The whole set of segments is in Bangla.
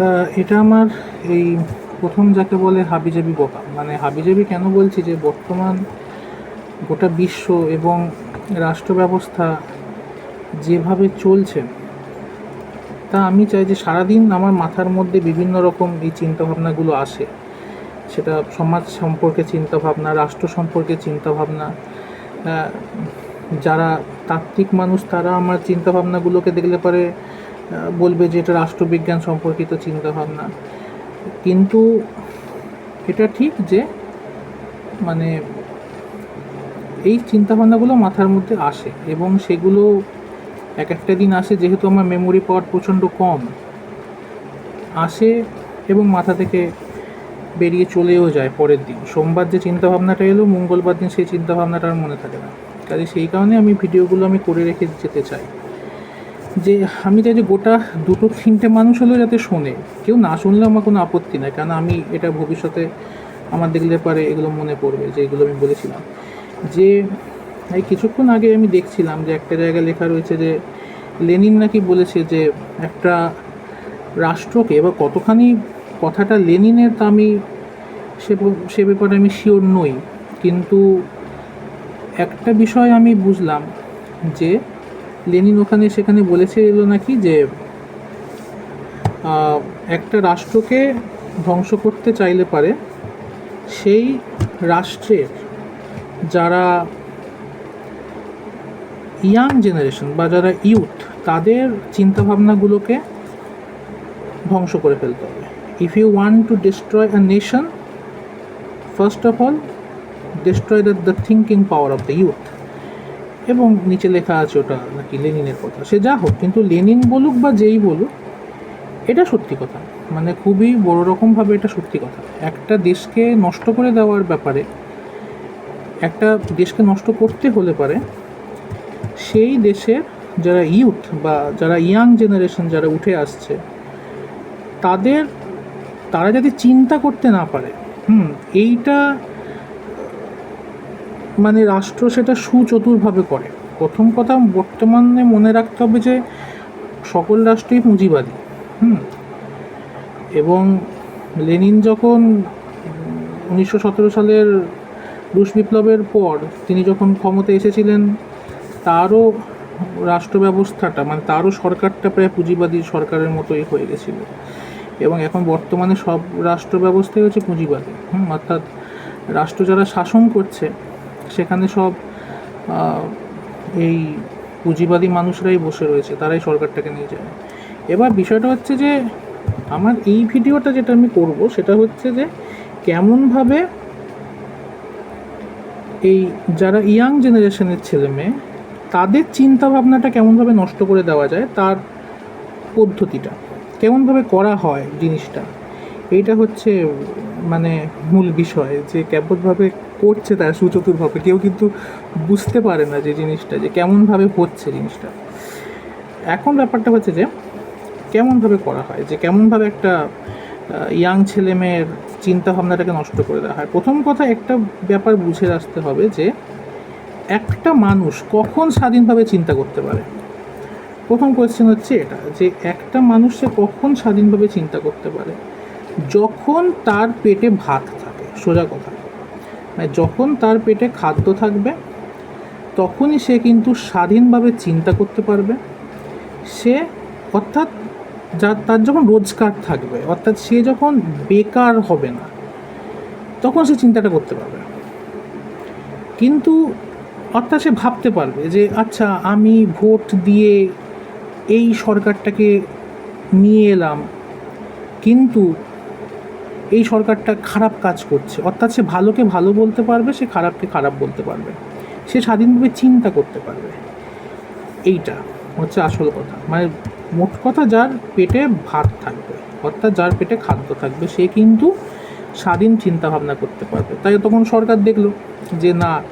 তা এটা আমার এই প্রথম যাকে বলে হাবিজাবি বোকা। মানে হাবিজাবি কেন বলছি যে বর্তমান গোটা বিশ্ব এবং রাষ্ট্র ব্যবস্থা যেভাবে চলছে, তা আমি চাই যে সারাদিন আমার মাথার মধ্যে বিভিন্ন রকম এই চিন্তাভাবনাগুলো আসে। সেটা সমাজ সম্পর্কে চিন্তাভাবনা, রাষ্ট্র সম্পর্কে চিন্তাভাবনা যারা তাত্ত্বিক মানুষ তারা আমার চিন্তাভাবনাগুলোকে দেখলে পরে বলবে যে এটা রাষ্ট্রবিজ্ঞান সম্পর্কিত চিন্তাভাবনা। কিন্তু এটা ঠিক যে মানে এই চিন্তাভাবনাগুলো মাথার মধ্যে আসে এবং সেগুলো এক একটা দিন আসে, যেহেতু আমার মেমোরি পাওয়ার প্রচণ্ড কম। আসে এবং মাথা থেকে বেরিয়ে চলেও যায় পরের দিন। সোমবার যে চিন্তাভাবনাটা এলো, মঙ্গলবার দিন সেই চিন্তাভাবনাটা আর মনে থাকে না। কাজে সেই কারণে আমি ভিডিওগুলো আমি করে রেখে যেতে চাই। যে আমি চাই যে গোটা দুটো তিনটে মানুষ হলেও যাতে শোনে। কেউ না শুনলেও আমার কোনো আপত্তি নাই কারণ আমি এটা ভবিষ্যতে আমার দেখলে পারে এগুলো মনে পড়বে যে এগুলো আমি বলেছিলাম। যে এই কিছুক্ষণ আগে আমি দেখছিলাম যে একটা জায়গায় লেখা রয়েছে যে লেনিন নাকি বলেছে যে একটা রাষ্ট্রকে এবার কতখানি কথাটা লেনিনের তা আমি সে সে ব্যাপারে আমি শিওর নই। কিন্তু একটা বিষয় আমি বুঝলাম যে লেনিন ওখানে সেখানে বলেছে এলো নাকি যে একটা রাষ্ট্রকে ধ্বংস করতে চাইলে পারে, সেই রাষ্ট্রের যারা ইয়াং জেনারেশন বা যারা ইউথ, তাদের চিন্তাভাবনাগুলোকে ধ্বংস করে ফেলতে হবে। If you want to destroy a nation first of all destroy the the thinking power of the youth এবং নিচে লেখা আছে ওটা নাকি লেনিনের কথা। সে যা হোক, কিন্তু লেনিন বলুক বা যেই বলুক, এটা সত্যি কথা। মানে খুবই বড় রকমভাবে এটা সত্যি কথা। একটা দেশকে নষ্ট করে দেওয়ার ব্যাপারে, একটা দেশকে নষ্ট করতে হলে পারে, সেই দেশের যারা ইউথ বা যারা ইয়াং জেনারেশন যারা উঠে আসছে, তাদের, তারা যাতে চিন্তা করতে না পারে, হুম, এইটা মানে রাষ্ট্র সেটা সুচতুরভাবে করে। প্রথম কথা, বর্তমানে মনে রাখতে হবে যে সকল রাষ্ট্রই পুঁজিবাদী, হুম? এবং লেনিন যখন উনিশশো সতেরো সালের রুশ বিপ্লবের পর তিনি যখন ক্ষমতা এসেছিলেন, তারও রাষ্ট্র ব্যবস্থাটা মানে তারও সরকারটা প্রায় পুঁজিবাদী সরকারের মতোই হয়ে গেছিল। এবং এখন বর্তমানে সব রাষ্ট্র ব্যবস্থাই হচ্ছে পুঁজিবাদী, হুম? অর্থাৎ রাষ্ট্র যারা শাসন করছে সেখানে সব এই পুঁজিবাদী মানুষরাই বসে রয়েছে, তারাই সরকারটাকে নিয়ে যায় এবার বিষয়টা হচ্ছে যে, আমার এই ভিডিওটা যেটা আমি করব সেটা হচ্ছে যে, কেমনভাবে এই যারা ইয়াং জেনারেশনের ছেলে মেয়ে, তাদের চিন্তা ভাবনাটা কেমনভাবে নষ্ট করে দেওয়া যায়, তার পদ্ধতিটা, কেমনভাবে করা হয় জিনিসটা, এইটা হচ্ছে মানে মূল বিষয় যে কেমনভাবে করছে তারা সুচতুরভাবে, কেউ কিন্তু বুঝতে পারে না যে জিনিসটা, যে কেমনভাবে হচ্ছে জিনিসটা। এখন ব্যাপারটা হচ্ছে যে, কেমনভাবে করা হয়, যে কেমনভাবে একটা ইয়াং ছেলে মেয়ের চিন্তা ভাবনাটাকে নষ্ট করে দেওয়া হয়। প্রথম কথা একটা ব্যাপার বুঝে আসতে হবে যে, একটা মানুষ কখন স্বাধীনভাবে চিন্তা করতে পারে? প্রথম কোয়েশ্চেন হচ্ছে এটা, যে একটা মানুষ সে কখন স্বাধীনভাবে চিন্তা করতে পারে? যখন তার পেটে ভাত থাকে, সোজা কথা। যখন তার পেটে খাদ্য থাকবে, তখনই সে কিন্তু স্বাধীনভাবে চিন্তা করতে পারবে। সে অর্থাৎ যা, তার যখন রোজগার থাকবে, অর্থাৎ সে যখন বেকার হবে না, তখন সে চিন্তাটা করতে পারবে। কিন্তু অর্থাৎ সে ভাবতে পারবে যে আচ্ছা আমি ভোট দিয়ে এই সরকারটাকে নিয়ে এলাম, কিন্তু এই সরকারটা খারাপ কাজ করছে। অর্থাৎ সে ভালোকে ভালো বলতে পারবে, সে খারাপকে খারাপ বলতে পারবে। সে স্বাধীনভাবে চিন্তা করতে পারবে। এইটা হচ্ছে আসল কথা। মানে মোট কথা, যার পেটে ভাত থাকবে, অর্থাৎ যার পেটে খাদ্য থাকবে, সে কিন্তু স্বাধীন চিন্তা ভাবনা করতে পারবে। তাই তখন সরকার দেখল যে, না,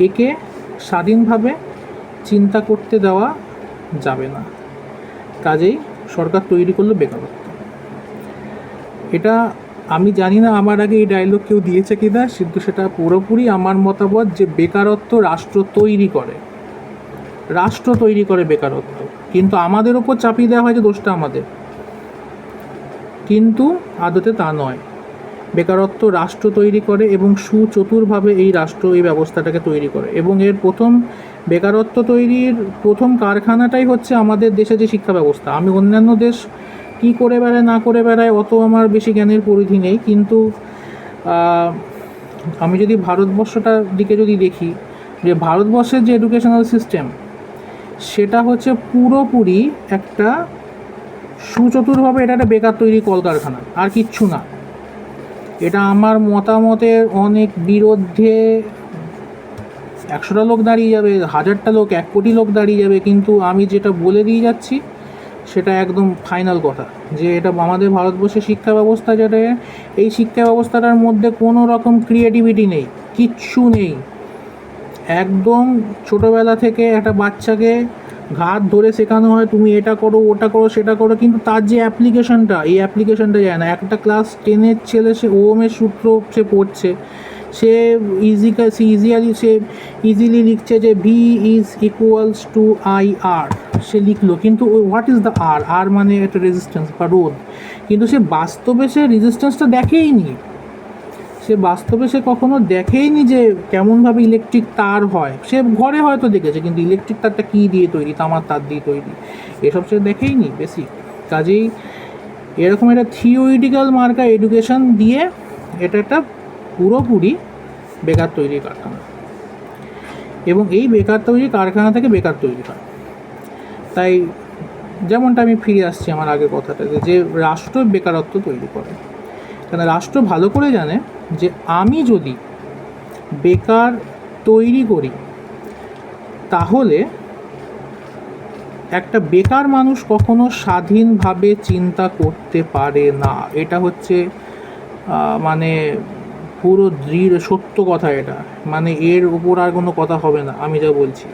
একে স্বাধীনভাবে চিন্তা করতে দেওয়া যাবে না। কাজেই সরকার তৈরি করল বেকারত্ব। এটা আমি জানি না আমার আগে এই ডায়লগ কেউ দিয়েছে কি না কিন্তু সেটা পুরোপুরি আমার মতামত যে বেকারত্ব রাষ্ট্র তৈরি করে। রাষ্ট্র তৈরি করে বেকারত্ব। কিন্তু আমাদের ওপর চাপিয়ে দেওয়া হয় যে দোষটা আমাদের। কিন্তু আদতে তা নয়। বেকারত্ব রাষ্ট্র তৈরি করে এবং সুচতুরভাবে এই রাষ্ট্র এই ব্যবস্থাটাকে তৈরি করে। এবং এর প্রথম বেকারত্ব তৈরির প্রথম কারখানাটাই হচ্ছে আমাদের দেশে যে শিক্ষা ব্যবস্থা। আমি অন্যান্য দেশ কী করে বেড়ায়, না করে বেড়ায়, অত আমার বেশি জ্ঞানের পরিধি নেই। কিন্তু আমি যদি ভারতবর্ষটার দিকে যদি দেখি, যে ভারতবর্ষের যে এডুকেশনাল সিস্টেম সেটা হচ্ছে পুরোপুরি একটা সুচতুরভাবে এটা একটা বেকার তৈরি কলকারখানা, আর কিচ্ছু না। এটা আমার মতামতের অনেক বিরুদ্ধে একশোটা লোক দাঁড়িয়ে যাবে, হাজারটা লোক, এক কোটি লোক দাঁড়িয়ে যাবে, কিন্তু আমি যেটা বলে দিয়ে যাচ্ছি সেটা একদম ফাইনাল কথা। যে এটা আমাদের ভারতবর্ষের শিক্ষা ব্যবস্থা যেটা এই শিক্ষা ব্যবস্থাটার মধ্যে কোনো রকম ক্রিয়েটিভিটি নেই, কিচ্ছু নেই। একদম ছোটোবেলা থেকে একটা বাচ্চাকে ঘাত ধরে শেখানো হয়, তুমি এটা করো, ওটা করো, সেটা করো, কিন্তু তার যে অ্যাপ্লিকেশনটা এই অ্যাপ্লিকেশনটা যায় না। একটা ক্লাস টেনের ছেলে সে ওমের সূত্র সে পড়ছে সে ইজি সে ইজিয়ালি সে ইজিলি লিখছে যে V is equals to I R সে লিখলো, কিন্তু what is the R R মানে একটা রেজিস্ট্যান্স বা রোধ। কিন্তু সে বাস্তবে সে রেজিস্ট্যান্সটা দেখেইনি। সে বাস্তবে সে কখনো দেখেইনি যে কেমনভাবে ইলেকট্রিক তার হয়। সে ঘরে হয়তো দেখেছে, কিন্তু ইলেকট্রিক তারটা কী দিয়ে তৈরি? তামার তার দিয়ে তৈরি। এসব সে দেখেইনি বেশি কাজেই এরকম একটা থিওরিটিক্যাল মার্কা এডুকেশন দিয়ে এটা একটা পুরোপুরি বেকার তৈরির কারখানা। এবং এই বেকার তৈরি কারখানা থেকে বেকার তৈরি হয়। তাই যেমনটা আমি ফিরে আসছি আমার আগের কথাটাতে, যে রাষ্ট্র বেকারত্ব তৈরি করে। কেন রাষ্ট্র ভালো করে জানে যে আমি যদি বেকার তৈরি করি, তাহলে একটা বেকার মানুষ কখনো স্বাধীনভাবে চিন্তা করতে পারে না। এটা হচ্ছে মানে পুরো দৃঢ়, সত্য কথা এটা। মানে এর উপর আর কোনো কথা হবে না, আমি যা বলছি।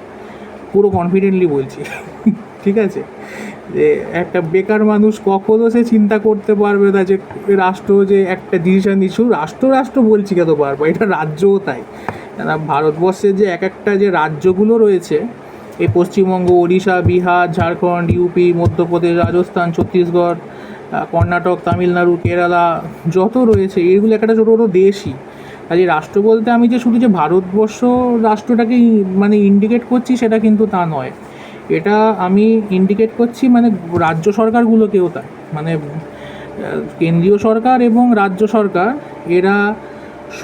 পুরো কনফিডেন্টলি বলছি। ঠিক আছে? যে একটা বেকার মানুষ কখনো সে চিন্তা করতে পারবে না যে, রাষ্ট্র যে একটা ডিসিশন নিচ্ছে রাষ্ট্র রাষ্ট্র বলছি কত বারবার? এটা রাজ্যও তাই। কেন ভারতবর্ষের যে এক একটা যে রাজ্যগুলো রয়েছে, এই পশ্চিমবঙ্গ, ওড়িশা, বিহার, ঝাড়খণ্ড, ইউপি, মধ্যপ্রদেশ, রাজস্থান, ছত্তিশগড় কর্ণাটক, তামিলনাড়ু, কেরালা, যত রয়েছে, এগুলো একটা ছোটো ছোটো দেশই। কাজে রাষ্ট্র বলতে আমি যে শুধু যে ভারতবর্ষ রাষ্ট্রটাকে মানে ইন্ডিকেট করছি, সেটা কিন্তু তা নয়। এটা আমি ইন্ডিকেট করছি মানে রাজ্য সরকারগুলোকেও তাই। মানে কেন্দ্রীয় সরকার এবং রাজ্য সরকার, এরা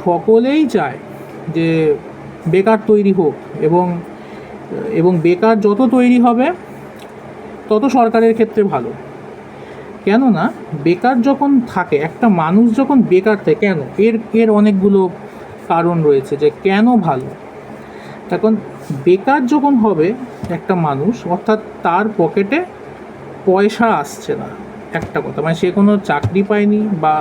সকলেই চায় যে বেকার তৈরি হোক এবং এবং বেকার যত তৈরি হবে, তত সরকারের ক্ষেত্রে ভালো। কেননা বেকার যখন থাকে, একটা মানুষ যখন বেকার থাকে, কেন? এর এর অনেকগুলো কারণ রয়েছে যে কেন ভালো? এখন বেকার যখন হবে একটা মানুষ, অর্থাৎ তার পকেটে পয়সা আসছে না, একটা কথা। মানে সে কোনো চাকরি পায়নি বা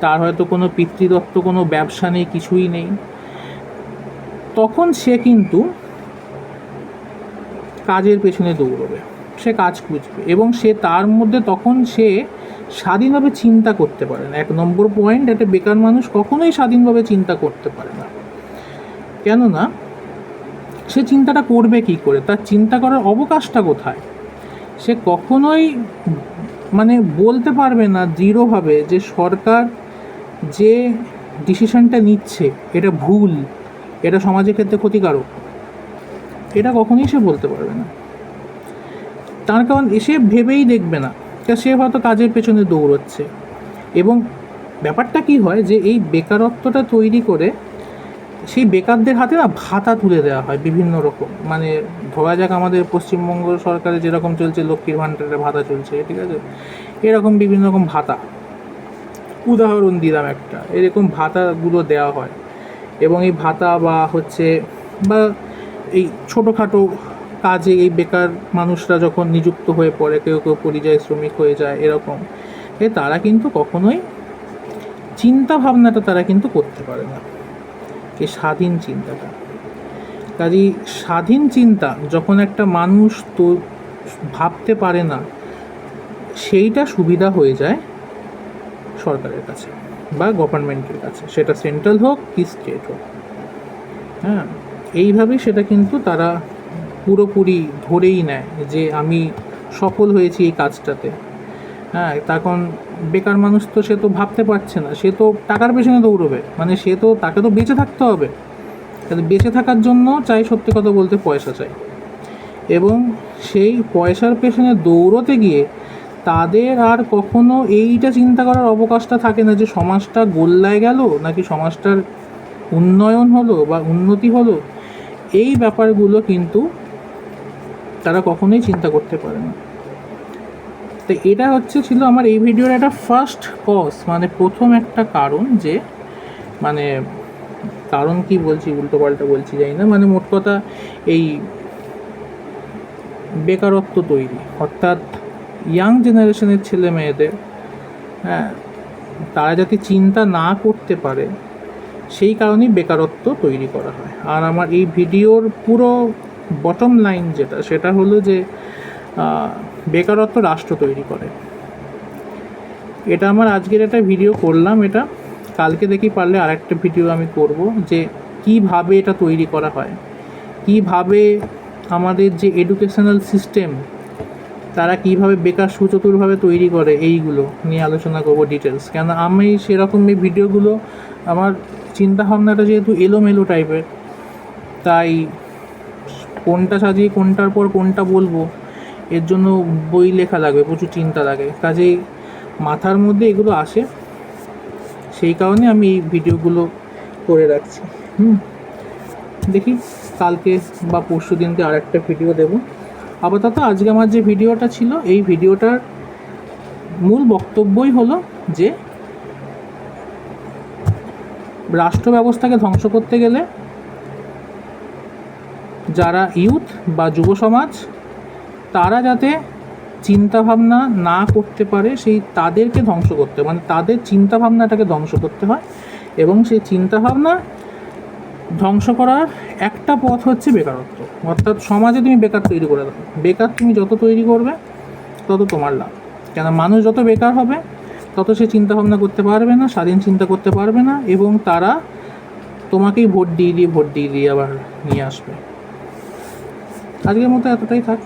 তার হয়তো কোনো পিতৃদত্ত, কোনো ব্যবসা নেই, কিছুই নেই। তখন সে কিন্তু কাজের পেছনে দৌড়বে। সে কাজ খুঁজবে এবং সে তার মধ্যে তখন সে স্বাধীনভাবে চিন্তা করতে পারে না। এক নম্বর পয়েন্ট একটা বেকার মানুষ কখনোই স্বাধীনভাবে চিন্তা করতে পারে না। কেননা, সে চিন্তাটা করবে কি করে? তার চিন্তা করার অবকাশটা কোথায়? সে কখনোই মানে বলতে পারবে না দৃঢ়ভাবে যে সরকার যে ডিসিশনটা নিচ্ছে, এটা ভুল, এটা সমাজের ক্ষেত্রে ক্ষতিকারক। এটা কখনোই সে বলতে পারবে না। তার কারণ এসে ভেবেই দেখবে না। তা সে হয়তো কাজের পেছনে দৌড়চ্ছে। এবং ব্যাপারটা কি হয় যে এই বেকারত্বটা তৈরি করে সেই বেকারদের হাতে না ভাতা তুলে দেওয়া হয় বিভিন্ন রকম। মানে ধরা যাক আমাদের পশ্চিমবঙ্গ সরকারে যেরকম চলছে লক্ষ্মীর ভাণ্ডারের ভাতা চলছে, ঠিক আছে? এরকম বিভিন্ন রকম ভাতা। উদাহরণ দিলাম একটা। এরকম ভাতাগুলো দেওয়া হয়। এবং এই ভাতা বা হচ্ছে বা এই ছোটোখাটো কাজে এই বেকার মানুষরা যখন নিযুক্ত হয়ে পড়ে, কেউ কেউ পরিযায়ী শ্রমিক হয়ে যায়, এরকম, এ তারা কিন্তু কখনোই চিন্তা ভাবনাটা তারা কিন্তু করতে পারে না। এই স্বাধীন চিন্তাটা। কাজেই স্বাধীন চিন্তা, যখন একটা মানুষ তো ভাবতে পারে না, সেইটা সুবিধা হয়ে যায় সরকারের কাছে বা গভর্নমেন্টের কাছে। সেটা সেন্ট্রাল হোক কি স্টেট হোক। হ্যাঁ এইভাবেই সেটা কিন্তু তারা পুরোপুরি ধরেই নেয় যে আমি সফল হয়েছি এই কাজটাতে। হ্যাঁ তখন বেকার মানুষ তো সে তো ভাবতে পারছে না। সে তো টাকার পেছনে দৌড়বে। মানে সে তো, তাকে তো বেঁচে থাকতে হবে। তাহলে বেঁচে থাকার জন্য চাই সত্যি কথা বলতে পয়সা চাই। এবং সেই পয়সার পেছনে দৌড়তে গিয়ে তাদের আর কখনো এইটা চিন্তা করার অবকাশটা থাকে না যে সমাজটা গোল্লায় গেল নাকি সমাজটার উন্নয়ন হলো বা উন্নতি হলো। এই ব্যাপারগুলো কিন্তু তারা কখনোই চিন্তা করতে পারে না। তো এটা হচ্ছে ছিল আমার এই ভিডিওর একটা ফার্স্ট কজ মানে প্রথম একটা কারণ যে মানে কারণ কি বলছি, উল্টো পাল্টা বলছি জানি না মানে মোট কথা এই বেকারত্ব তৈরি, অর্থাৎ ইয়াং জেনারেশনের ছেলে মেয়েদের হ্যাঁ তারা যাতে চিন্তা না করতে পারে, সেই কারণেই বেকারত্ব তৈরি করা হয়। আর আমার এই ভিডিওর পুরো বটম লাইন যেটা, সেটা হলো যে বেকারত্ব রাষ্ট্র তৈরি করে। এটা আমার আজকের একটা ভিডিও করলাম এটা। কালকে দেখি পারলে আরেকটা ভিডিও আমি করব যে, কীভাবে এটা তৈরি করা হয়। কীভাবে আমাদের যে এডুকেশনাল সিস্টেম তারা কীভাবে বেকার সুচতুরভাবে তৈরি করে, এইগুলো নিয়ে আলোচনা করব ডিটেলস কেন আমি সেরকম এই ভিডিওগুলো আমার চিন্তা ভাবনাটা যেহেতু এলোমেলো টাইপের তাই কোনটা সাজিয়ে কোনটার পর কোনটা বলব? এর জন্য বই লেখা লাগবে, প্রচুর চিন্তা লাগে। কাজেই মাথার মধ্যে এগুলো আসে। সেই কারণে আমি এই ভিডিওগুলো করে রাখছি। হুম। দেখি, কালকে বা পরশু দিনকে আর একটা ভিডিও দেবো। আপাতত আজকে আমার যে ভিডিওটা ছিল, এই ভিডিওটার মূল বক্তব্যই হলো যে, রাষ্ট্র ব্যবস্থাকে ধ্বংস করতে গেলে যারা ইউথ বা যুব সমাজ, তারা যাতে চিন্তাভাবনা না করতে পারে, সেই তাদেরকে ধ্বংস করতে। মানে তাদের চিন্তাভাবনাটাকে ধ্বংস করতে হয় এবং সেই চিন্তাভাবনা ধ্বংস করার একটা পথ হচ্ছে বেকারত্ব। অর্থাৎ সমাজে তুমি বেকার তৈরি করে দাও। বেকার তুমি যত তৈরি করবে, তত তোমার লাভ। কেন মানুষ যত বেকার হবে, তত সে চিন্তাভাবনা করতে পারবে না, স্বাধীন চিন্তা করতে পারবে না এবং তারা তোমাকেই ভোট দিয়ে দিয়ে, ভোট দিয়ে দিয়ে আবার নিয়ে আসবে। আজকের মতো এতটাই থাক।